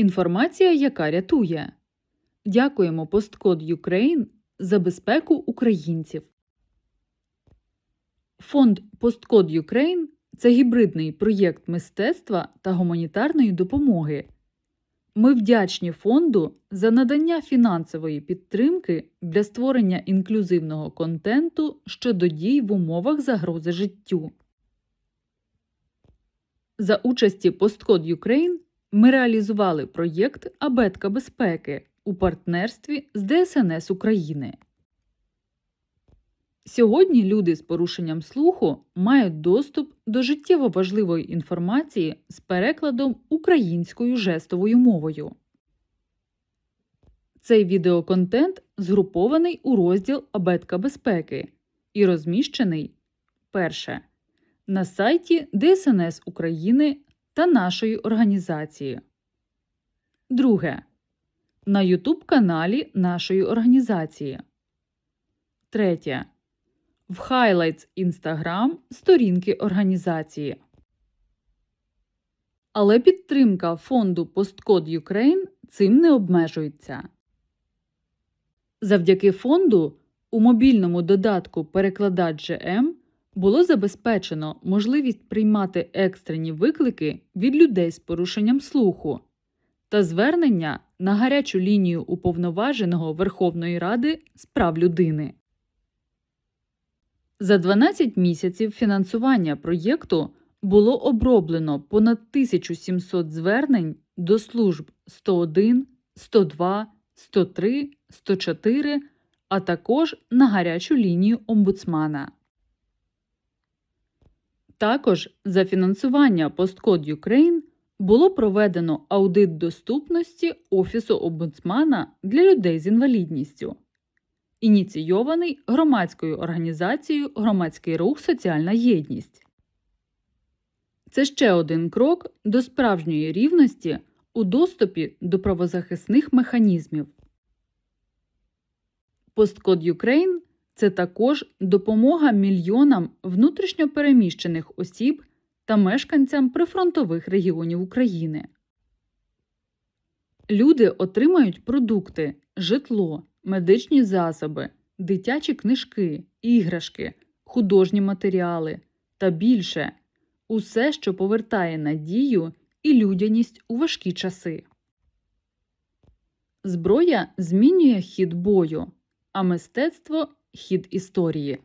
Інформація, яка рятує. Дякуємо Посткод Ukraine за безпеку українців. Фонд Посткод Ukraine – це гібридний проєкт мистецтва та гуманітарної допомоги. Ми вдячні фонду за надання фінансової підтримки для створення інклюзивного контенту щодо дій в умовах загрози життю. За участі Посткод Ukraine ми реалізували проєкт Абетка безпеки у партнерстві з ДСНС України. Сьогодні люди з порушенням слуху мають доступ до життєво важливої інформації з перекладом українською жестовою мовою. Цей відеоконтент згрупований у розділ Абетка безпеки і розміщений перше на сайті ДСНС України та нашої організації. Друге. На YouTube каналі нашої організації. Третє. В Highlights Instagram сторінки організації. Але підтримка фонду Посткод Ukraine цим не обмежується. Завдяки фонду у мобільному додатку Перекладач GM було забезпечено можливість приймати екстрені виклики від людей з порушенням слуху та звернення на гарячу лінію уповноваженого Верховної Ради з прав людини. За 12 місяців фінансування проєкту було оброблено понад 1700 звернень до служб 101, 102, 103, 104, а також на гарячу лінію омбудсмана. Також за фінансування Посткод Ukraine було проведено аудит доступності Офісу омбудсмана для людей з інвалідністю, ініційований громадською організацією Громадський рух Соціальна єдність. Це ще один крок до справжньої рівності у доступі до правозахисних механізмів. Посткод Ukraine – це також допомога мільйонам внутрішньопереміщених осіб та мешканцям прифронтових регіонів України. Люди отримають продукти, житло, медичні засоби, дитячі книжки, іграшки, художні матеріали та більше усе, що повертає надію і людяність у важкі часи. Зброя змінює хід бою, а мистецтво хід історії.